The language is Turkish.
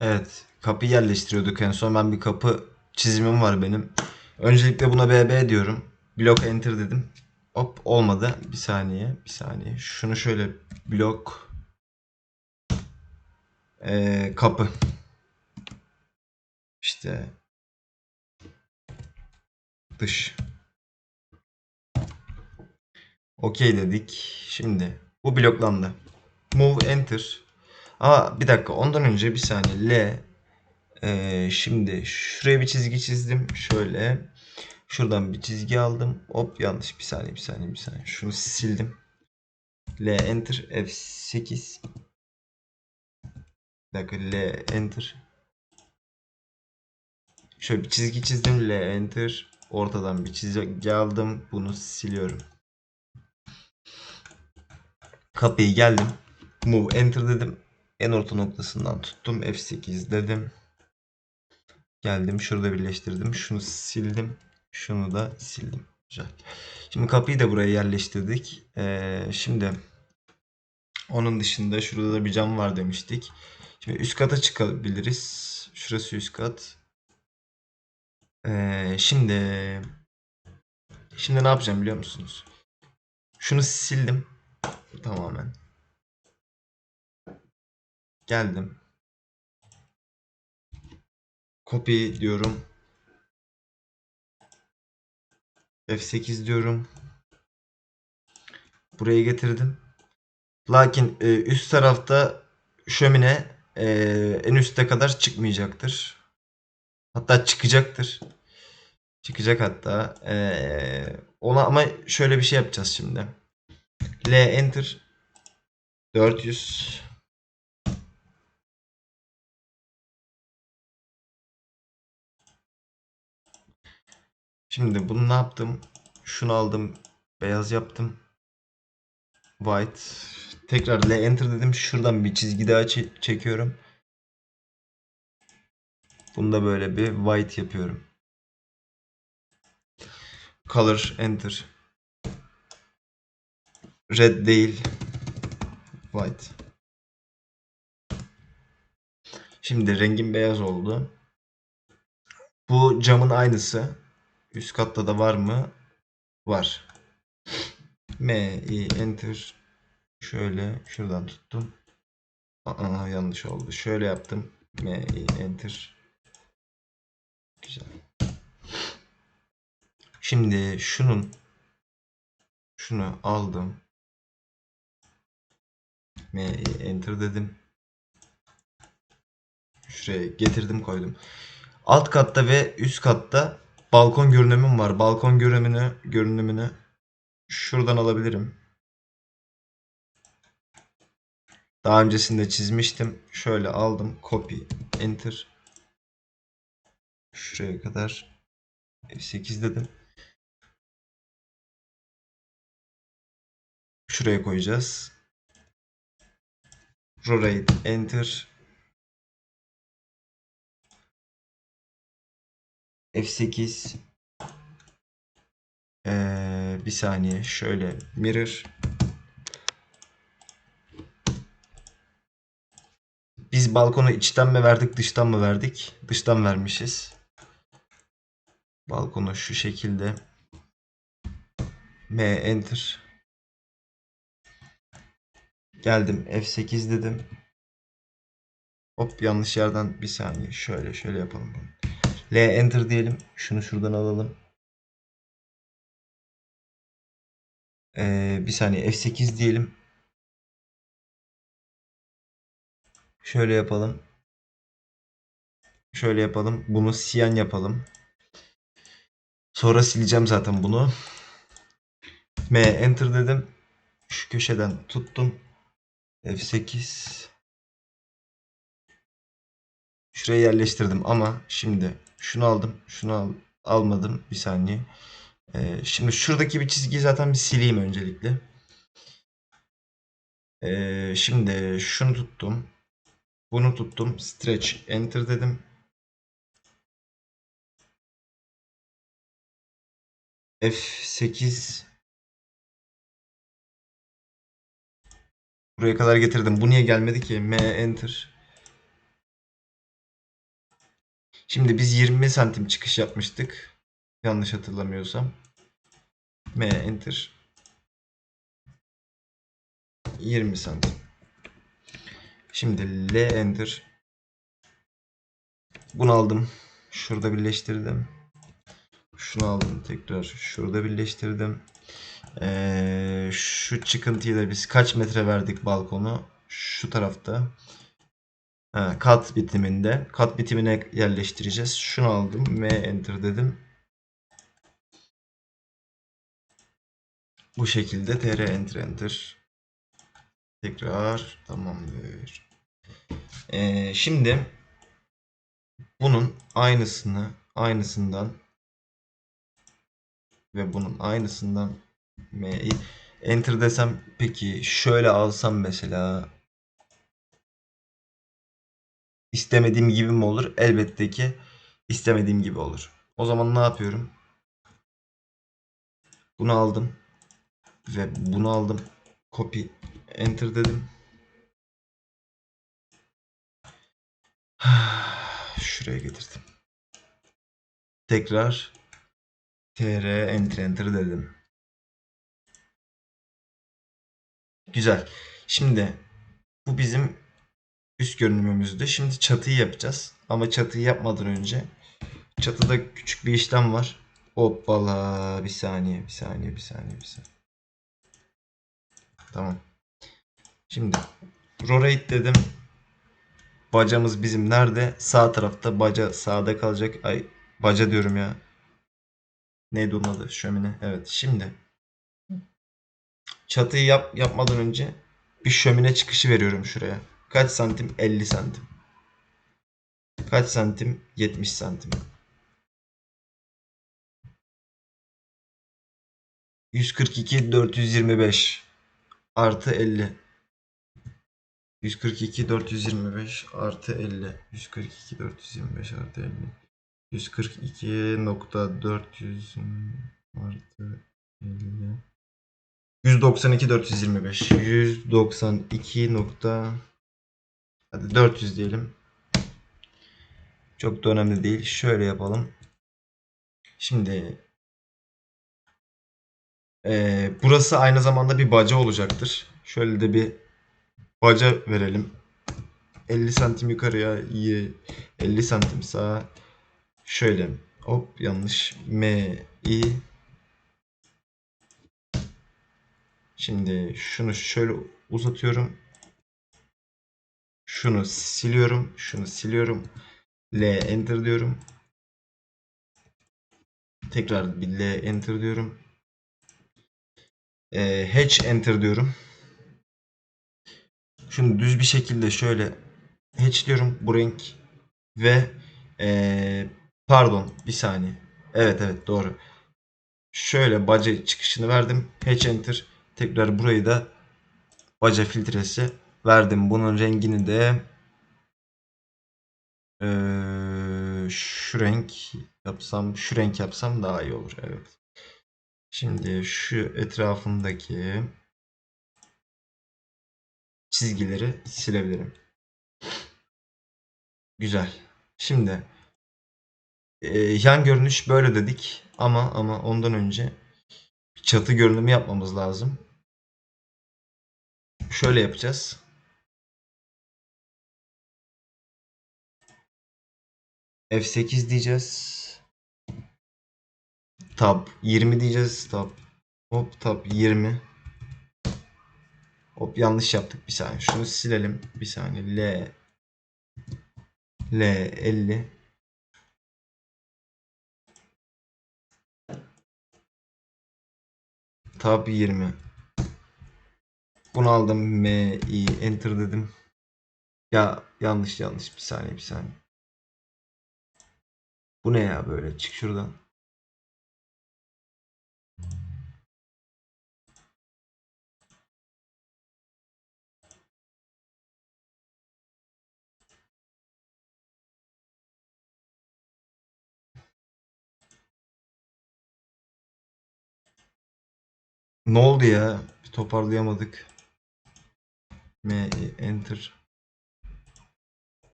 Evet. Kapı yerleştiriyorduk en son. Ben bir kapı çizimim var benim. Öncelikle buna BB diyorum. Blok enter dedim. Hop olmadı. Bir saniye. Bir saniye. Şunu şöyle blok ee, kapı. İşte dış. Okey dedik. Şimdi bu bloklandı. Move enter. Aa bir dakika ondan önce bir saniye L ee, şimdi şuraya bir çizgi çizdim. Şöyle. Şuradan bir çizgi aldım. Hop yanlış bir saniye bir saniye bir saniye. Şunu sildim. L enter F8 bir dakika L enter Şöyle bir çizgi çizdim L enter ortadan bir çizgi aldım bunu siliyorum. Kapıyı geldim. Move enter dedim. En orta noktasından tuttum. F8 dedim. Geldim şurada birleştirdim. Şunu sildim. Şunu da sildim. Güzel. Şimdi kapıyı da buraya yerleştirdik. Ee, şimdi onun dışında şurada da bir cam var demiştik. Şimdi üst kata çıkabiliriz. Şurası üst kat. Ee, şimdi şimdi ne yapacağım biliyor musunuz? Şunu sildim tamamen. Geldim. Copy diyorum. F8 diyorum. Buraya getirdim. Lakin e, üst tarafta şömine e, en üste kadar çıkmayacaktır. Hatta çıkacaktır. Çıkacak hatta. E, ona ama şöyle bir şey yapacağız şimdi. L enter 400 Şimdi bunu ne yaptım? Şunu aldım. Beyaz yaptım. White. Tekrar L enter dedim. Şuradan bir çizgi daha çe- çekiyorum. Bunu da böyle bir white yapıyorum. Color enter. Red değil. White. Şimdi rengim beyaz oldu. Bu camın aynısı. Üst katta da var mı? Var. M, I, enter. Şöyle şuradan tuttum. Aa, yanlış oldu. Şöyle yaptım. M, I, enter. Güzel. Şimdi şunun şunu aldım. M, I, enter dedim. Şuraya getirdim koydum. Alt katta ve üst katta balkon görünümüm var. Balkon görünümünü görünümünü şuradan alabilirim. Daha öncesinde çizmiştim. Şöyle aldım. Copy. Enter. Şuraya kadar F8 dedim. Şuraya koyacağız. Rotate. Enter. F8 ee, bir saniye şöyle mirror Biz balkonu içten mi verdik dıştan mı verdik? Dıştan vermişiz. Balkonu şu şekilde. M enter. Geldim F8 dedim. Hop yanlış yerden bir saniye şöyle şöyle yapalım bunu. L enter diyelim. Şunu şuradan alalım. Ee, bir saniye F8 diyelim. Şöyle yapalım. Şöyle yapalım. Bunu siyan yapalım. Sonra sileceğim zaten bunu. M enter dedim. Şu köşeden tuttum. F8 Şuraya yerleştirdim ama şimdi şunu aldım. Şunu al, almadım. Bir saniye. Ee, şimdi şuradaki bir çizgiyi zaten bir sileyim öncelikle. Ee, şimdi şunu tuttum. Bunu tuttum. Stretch. Enter dedim. F8 Buraya kadar getirdim. Bu niye gelmedi ki? M enter. Şimdi biz 20 santim çıkış yapmıştık. Yanlış hatırlamıyorsam. M enter. 20 santim. Şimdi L enter. Bunu aldım. Şurada birleştirdim. Şunu aldım tekrar. Şurada birleştirdim. Ee, şu çıkıntıyı da biz kaç metre verdik balkonu? Şu tarafta. Ha, kat bitiminde. Kat bitimine yerleştireceğiz. Şunu aldım. M enter dedim. Bu şekilde tr enter enter. Tekrar tamamdır. Ee, şimdi bunun aynısını aynısından ve bunun aynısından M'yi enter desem peki şöyle alsam mesela istemediğim gibi mi olur? Elbette ki istemediğim gibi olur. O zaman ne yapıyorum? Bunu aldım ve bunu aldım. Copy enter dedim. Şuraya getirdim. Tekrar tr enter enter dedim. Güzel. Şimdi bu bizim üst görünümümüzdü. Şimdi çatıyı yapacağız. Ama çatıyı yapmadan önce çatıda küçük bir işlem var. Hoppala bir saniye bir saniye bir saniye bir saniye. Tamam. Şimdi rotate dedim. Bacamız bizim nerede? Sağ tarafta. Baca sağda kalacak. Ay baca diyorum ya. Neydi onun adı? Şömine. Evet. Şimdi çatıyı yap, yapmadan önce bir şömine çıkışı veriyorum şuraya. Kaç santim? 50 santim. Kaç santim? 70 santim. 142 425 artı 50. 142 425 artı 50. 142 425 artı 50. 142 nokta 400 artı 50. 192 425. 192 nokta hadi 400 diyelim. Çok da önemli değil. Şöyle yapalım. Şimdi eee, burası aynı zamanda bir baca olacaktır. Şöyle de bir baca verelim. 50 santim yukarıya iyi 50 santim sağa şöyle hop yanlış M I Şimdi şunu şöyle uzatıyorum. Şunu siliyorum. Şunu siliyorum. L enter diyorum. Tekrar bir L enter diyorum. Ee, hatch enter diyorum. Şunu düz bir şekilde şöyle hatchliyorum bu renk ve ee, pardon bir saniye. Evet evet doğru. Şöyle baca çıkışını verdim. Hatch enter. Tekrar burayı da baca filtresi verdim. Bunun rengini de ee, şu renk yapsam, şu renk yapsam daha iyi olur. Evet. Şimdi şu etrafındaki çizgileri silebilirim. Güzel. Şimdi e, yan görünüş böyle dedik ama ama ondan önce çatı görünümü yapmamız lazım. Şöyle yapacağız. F8 diyeceğiz. Tab 20 diyeceğiz. Tab hop tab 20. Hop yanlış yaptık bir saniye. Şunu silelim. Bir saniye. L L 50 Tab 20 Bunu aldım. M I enter dedim. Ya yanlış yanlış bir saniye bir saniye. Bu ne ya böyle? Çık şuradan. Ne oldu ya? Bir toparlayamadık. M enter.